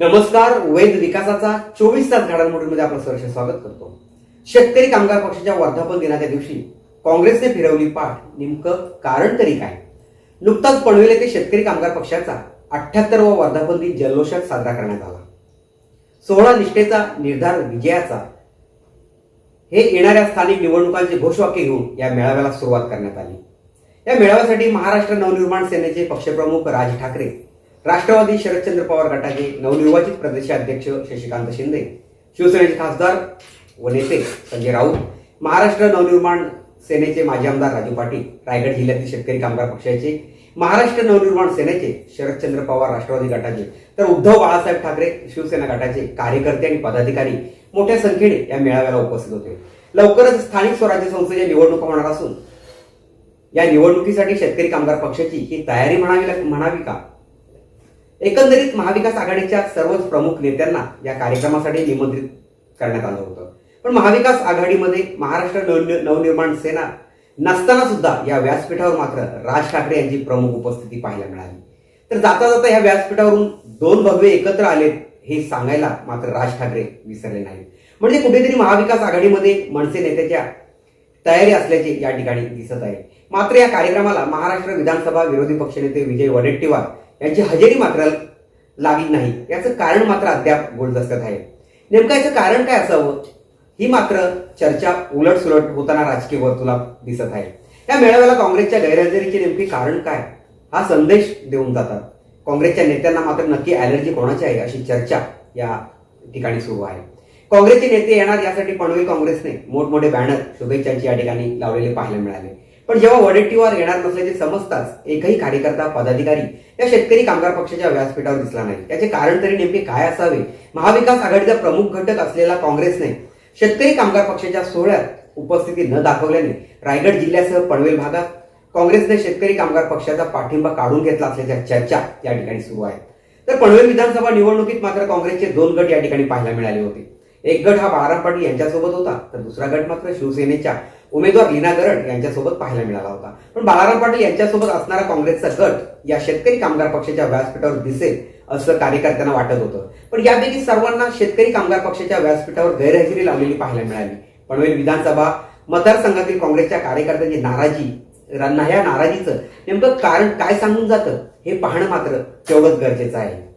नमस्कार वैध विकासाचा चोवीस तास घडामोडीमध्ये आपलं सहर्ष स्वागत करतो. शेतकरी कामगार पक्षाच्या वर्धापन दिनाच्या दिवशी काँग्रेसने फिरवली पाठ नेमकं कारण तरी काय? नुकताच पनवेल येथे शेतकरी कामगार पक्षाचा अठ्ठ्याहत्तरवा वर्धापन दिन जल्लोषात साजरा करण्यात आला. सोहळा निष्ठेचा निर्धार विजयाचा हे येणाऱ्या स्थानिक निवडणुकांचे घोषवाक्य घेऊन या मेळाव्याला सुरुवात करण्यात आली. या मेळाव्यासाठी महाराष्ट्र नवनिर्माण सेनेचे पक्षप्रमुख राज ठाकरे राष्ट्रवादी शरदचंद्र पवार गटाचे नवनिर्वाचित प्रदेशाध्यक्ष शशिकांत शिंदे शिवसेनेचे खासदार व नेते संजय राऊत महाराष्ट्र नवनिर्माण सेनेचे माजी आमदार राजू पाटील रायगड जिल्ह्यातील शेतकरी कामगार पक्षाचे महाराष्ट्र नवनिर्माण सेनेचे शरदचंद्र पवार राष्ट्रवादी गटाचे तर उद्धव बाळासाहेब ठाकरे शिवसेना गटाचे कार्यकर्ते आणि पदाधिकारी मोठ्या संख्येने या मेळाव्याला उपस्थित होते. लवकरच स्थानिक स्वराज्य संस्थेच्या निवडणुका होणार असून या निवडणुकीसाठी शेतकरी कामगार पक्षाची ही तयारी म्हणावी म्हणावी का? एकंदरीत महाविकास आघाडीच्या सर्वच प्रमुख नेत्यांना या कार्यक्रमासाठी निमंत्रित करण्यात आलं होतं. पण महाविकास आघाडीमध्ये महाराष्ट्र नवनि- नवनिर्माण सेना नसताना सुद्धा या व्यासपीठावर मात्र राज ठाकरे यांची प्रमुख उपस्थिती पाहायला मिळाली. तर जाता जाता या व्यासपीठावरून दोन भव्य एकत्र आलेत हे सांगायला मात्र राज ठाकरे विसरले नाहीत. म्हणजे कुठेतरी महाविकास आघाडीमध्ये मनसे नेत्याच्या तयारी असल्याचे या ठिकाणी दिसत आहे. मात्र या कार्यक्रमाला महाराष्ट्र विधानसभा विरोधी पक्षनेते विजय वडेट्टीवार यांची हजेरी मात्र लागली नाही. याचं कारण मात्र अद्याप गुलदस्त्यात आहे. नेमकं याचं कारण काय असावं? ही मात्र चर्चा उलटसुलट होताना राजकीय वर्तुला दिसत आहे. या मेळाव्याला काँग्रेसच्या गैरहजेरीचे नेमके कारण काय? हा संदेश देऊन जातात. काँग्रेसच्या नेत्यांना मात्र नक्की ॲलर्जी कोणाची आहे अशी चर्चा या ठिकाणी सुरू आहे. काँग्रेसचे नेते येणार यासाठी पनवेल काँग्रेसने मोठमोठे बॅनर शुभेच्छांची या ठिकाणी लावलेले पाहायला मिळाले. पण जेव्हा वडेट्टीवार येणार नसल्याचे समजताच एकही कार्यकर्ता पदाधिकारी या शेतकरी कामगार पक्षाच्या व्यासपीठावर दिसला नाही. याचे कारण तरी नेमके काय असावे? महाविकास आघाडीचा प्रमुख घटक असलेला काँग्रेसने शेतकरी कामगार पक्षाच्या सोहळ्यात उपस्थिती न दाखवल्याने रायगड जिल्ह्यासह पनवेल भागात काँग्रेसने शेतकरी कामगार पक्षाचा पाठिंबा काढून घेतला असल्याच्या चर्चा या ठिकाणी सुरू आहेत तर पनवेल विधानसभा निवडणुकीत मात्र काँग्रेसचे दोन गट या ठिकाणी पाहायला मिळाले होते. एक गट हा बाळाराम पाटील यांच्यासोबत होता तर दुसरा गट मात्र शिवसेनेच्या उमेदवार लीना गरड यांच्यासोबत पाहायला मिळाला होता. पण बाळाराम पाटील यांच्यासोबत असणारा काँग्रेसचा गट या शेतकरी कामगार पक्षाच्या व्यासपीठावर दिसेल असं कार्यकर्त्यांना वाटत होतं. पण यापैकी सर्वांना शेतकरी कामगार पक्षाच्या व्यासपीठावर गैरहजेरी लावलेली पाहायला मिळाली. पनवेल विधानसभा मतदारसंघातील काँग्रेसच्या कार्यकर्त्यांची नाराजी ह्या नाराजीचं नेमकं कारण काय सांगून जातं हे पाहणं मात्र तेवढंच गरजेचं आहे.